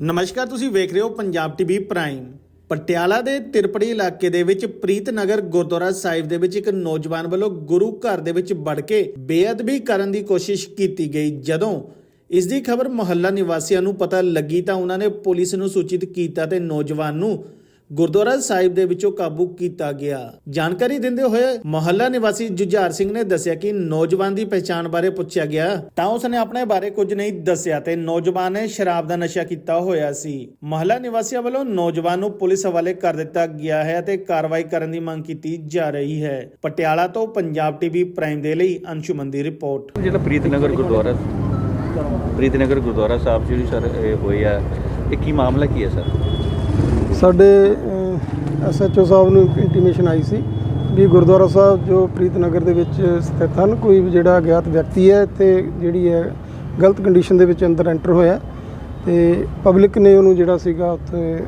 ਨਮਸਕਾਰ, ਤੁਸੀਂ ਵੇਖ ਰਹੇ ਹੋ ਪੰਜਾਬ ਟੀਵੀ ਪ੍ਰਾਈਮ। ਪਟਿਆਲਾ ਦੇ ਤਿਰਪੜੀ ਇਲਾਕੇ ਦੇ ਵਿੱਚ ਪ੍ਰੀਤ ਨਗਰ ਗੁਰਦੁਆਰਾ ਸਾਹਿਬ ਦੇ ਵਿੱਚ ਇੱਕ ਨੌਜਵਾਨ ਵੱਲੋਂ ਗੁਰੂ ਘਰ ਦੇ ਵਿੱਚ ਵੜ ਕੇ ਬੇਅਦਬੀ ਕਰਨ ਦੀ ਕੋਸ਼ਿਸ਼ ਕੀਤੀ ਗਈ। ਜਦੋਂ ਇਸ ਦੀ ਖਬਰ ਮੁਹੱਲਾ ਨਿਵਾਸੀਆਂ ਨੂੰ ਪਤਾ ਲੱਗੀ ਤਾਂ ਉਹਨਾਂ ਨੇ ਪੁਲਿਸ ਨੂੰ ਸੂਚਿਤ ਕੀਤਾ ਤੇ ਨੌਜਵਾਨ ਨੂੰ ਗੁਰਦੁਆਰਾ ਸਾਹਿਬ ਦੇ ਵਿੱਚੋਂ ਕਾਬੂ ਕੀਤਾ ਗਿਆ। ਜਾਣਕਾਰੀ ਦਿੰਦੇ ਹੋਏ ਮੁਹੱਲਾ ਨਿਵਾਸੀ ਜੁਝਾਰ ਸਿੰਘ ਨੇ ਦੱਸਿਆ ਕਿ ਨੌਜਵਾਨ ਦੀ ਪਛਾਣ ਬਾਰੇ ਪੁੱਛਿਆ ਗਿਆ, ਤਾਂ ਉਸਨੇ ਆਪਣੇ ਬਾਰੇ ਕੁਝ ਨਹੀਂ ਦੱਸਿਆ ਤੇ ਨੌਜਵਾਨ ਨੇ ਸ਼ਰਾਬ ਦਾ ਨਸ਼ਾ ਕੀਤਾ ਹੋਇਆ ਸੀ। ਮੁਹੱਲਾ ਨਿਵਾਸੀਆਂ ਵੱਲੋਂ ਨੌਜਵਾਨ ਨੂੰ ਪੁਲਿਸ ਹਵਾਲੇ ਕਰ ਦਿੱਤਾ ਗਿਆ ਹੈ ਤੇ ਕਾਰਵਾਈ ਕਰਨ ਦੀ ਮੰਗ ਕੀਤੀ ਜਾ ਰਹੀ ਹੈ। ਪਟਿਆਲਾ ਤੋਂ ਪੰਜਾਬ ਟੀਵੀ ਪ੍ਰਾਈਮ ਦੇ ਲਈ ਅੰਸ਼ੁਮਨ ਦੀ ਰਿਪੋਰਟ। ਜਿਹੜਾ ਪ੍ਰੀਤਨਗਰ ਗੁਰਦੁਆਰਾ ਪ੍ਰੀਤਨਗਰ ਗੁਰਦੁਆਰਾ ਸਾਹਿਬ ਜਿਹੜੀ ਸਰ ਹੋਈ ਆ, ਇਹ ਕੀ ਮਾਮਲਾ ਕੀ ਹੈ ਸਰ? ਸਾਡੇ ਐਸਐਚਓ ਸਾਹਿਬ ਨੂੰ ਇੰਟੀਮੇਸ਼ਨ ਆਈ ਸੀ ਵੀ ਗੁਰਦੁਆਰਾ ਸਾਹਿਬ ਜੋ ਪ੍ਰੀਤਨਗਰ ਦੇ ਵਿੱਚ ਸਥਿਤ ਹਨ, ਕੋਈ ਵੀ ਜਿਹੜਾ ਅਗਿਆਤ ਵਿਅਕਤੀ ਹੈ ਤੇ ਜਿਹੜੀ ਹੈ, ਗਲਤ ਕੰਡੀਸ਼ਨ ਦੇ ਵਿੱਚ ਅੰਦਰ ਐਂਟਰ ਹੋਇਆ ਤੇ ਪਬਲਿਕ ਨੇ ਉਹਨੂੰ ਜਿਹੜਾ ਸੀਗਾ ਉੱਥੇ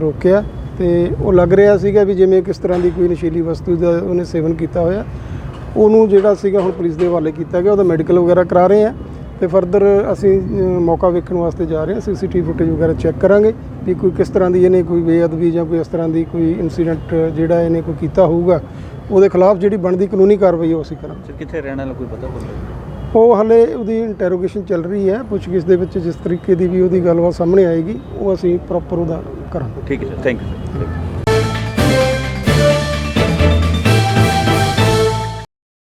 ਰੋਕਿਆ ਤੇ ਉਹ ਲੱਗ ਰਿਹਾ ਸੀਗਾ ਵੀ ਜਿਵੇਂ ਕਿਸ ਤਰ੍ਹਾਂ ਦੀ ਕੋਈ ਨਸ਼ੀਲੀ ਵਸਤੂ ਦਾ ਉਹਨੇ ਸੇਵਨ ਕੀਤਾ ਹੋਇਆ। ਉਹਨੂੰ ਜਿਹੜਾ ਸੀਗਾ ਹੁਣ ਪੁਲਿਸ ਦੇ ਹਵਾਲੇ ਕੀਤਾ ਗਿਆ, ਉਹਦਾ ਮੈਡੀਕਲ ਵਗੈਰਾ ਕਰਾ ਰਹੇ ਆ। ਤੇ ਫਰਦਰ ਅਸੀਂ ਮੌਕਾ ਵੇਖਣ ਵਾਸਤੇ ਜਾ ਰਹੇ ਹਾਂ। ਸੀਸੀਟੀਵੀ ਫੁਟੇਜ ਵਗੈਰਾ ਚੈੱਕ ਕਰਾਂਗੇ ਵੀ ਕੋਈ ਕਿਸ ਤਰ੍ਹਾਂ ਦੀ ਇਹਨੇ ਕੋਈ ਬੇਅਦਬੀ ਜਾਂ ਕੋਈ ਇਸ ਤਰ੍ਹਾਂ ਦੀ ਕੋਈ ਇਨਸੀਡੈਂਟ ਜਿਹੜਾ ਇਹਨੇ ਕੋਈ ਕੀਤਾ ਹੋਊਗਾ ਉਹਦੇ ਖਿਲਾਫ ਜਿਹੜੀ ਬਣਦੀ ਕਾਨੂੰਨੀ ਕਾਰਵਾਈ ਉਹ ਅਸੀਂ ਕਰਾਂਗੇ। ਸਰ ਕਿੱਥੇ ਰਹਿਣ ਵਾਲਾ ਕੋਈ ਪਤਾ ਤੁਹਾਨੂੰ ਉਹ ਹਲੇ ਉਹਦੀ ਇੰਟਰੋਗੇਸ਼ਨ ਚੱਲ ਰਹੀ ਹੈ। ਪੁੱਛਗਿੱਛ ਦੇ ਵਿੱਚ ਜਿਸ ਤਰੀਕੇ ਦੀ ਵੀ ਉਹਦੀ ਗੱਲਬਾਤ ਸਾਹਮਣੇ ਆਏਗੀ ਉਹ ਅਸੀਂ ਪ੍ਰੋਪਰ ਉਹਦਾ ਕਰਾਂਗੇ। ਠੀਕ ਹੈ ਸਰ ਥੈਂਕ ਯੂ